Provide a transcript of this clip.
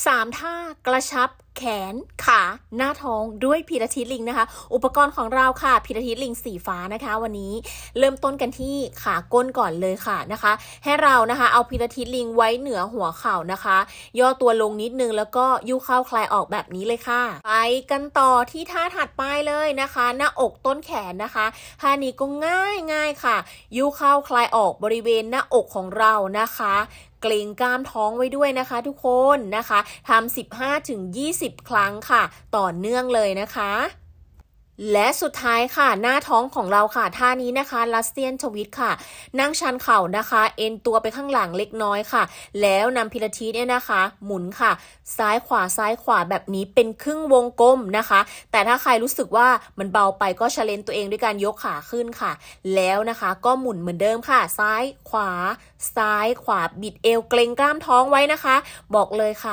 3 ท่ากระชับแขน ขา หน้าท้องด้วยพีระทิตลิงนะคะ อุปกรณ์ของเราค่ะพีระทิตลิงสีฟ้านะคะ วันนี้เริ่มต้นกันที่ขาก้นก่อนเลยค่ะนะคะ ให้เรานะคะเอาพีระทิตลิงไว้เหนือหัวเข่านะคะ ย่อตัวลงนิดนึงแล้วก็ยุเข้าคลายออกแบบนี้เลยค่ะ ไปกันต่อที่ท่าถัดไปเลยนะคะ หน้าอกต้นแขนนะคะท่านี้ก็ง่ายง่ายค่ะ ยุเข้าคลายออกบริเวณหน้าอกของเรานะคะ เกรงกล้ามท้องไว้ด้วยนะคะ ทุกคนนะคะทำ15-20ครั้งค่ะ ต่อเนื่องเลยนะคะและสุดท้ายค่ะ หน้าท้องของเราค่ะ ท่านี้นะคะลัสเซียนทวิตค่ะ นั่งชันเข่านะคะ เอ็นตัวไปข้างหลังเล็กน้อยค่ะ แล้วนำพิลาทิสเนี่ยนะคะ หมุนค่ะ ซ้ายขวาซ้ายขวาแบบนี้เป็นครึ่งวงกลมนะคะ แต่ถ้าใครรู้สึกว่ามันเบาไปก็เชาเลนตัวเองด้วยการยกขาขึ้นค่ะ แล้วนะคะก็หมุนเหมือนเดิมค่ะ ซ้ายขวา ซ้ายขวาบิดเอวเกรงกล้ามท้องไว้นะคะ บอกเลยค่ะ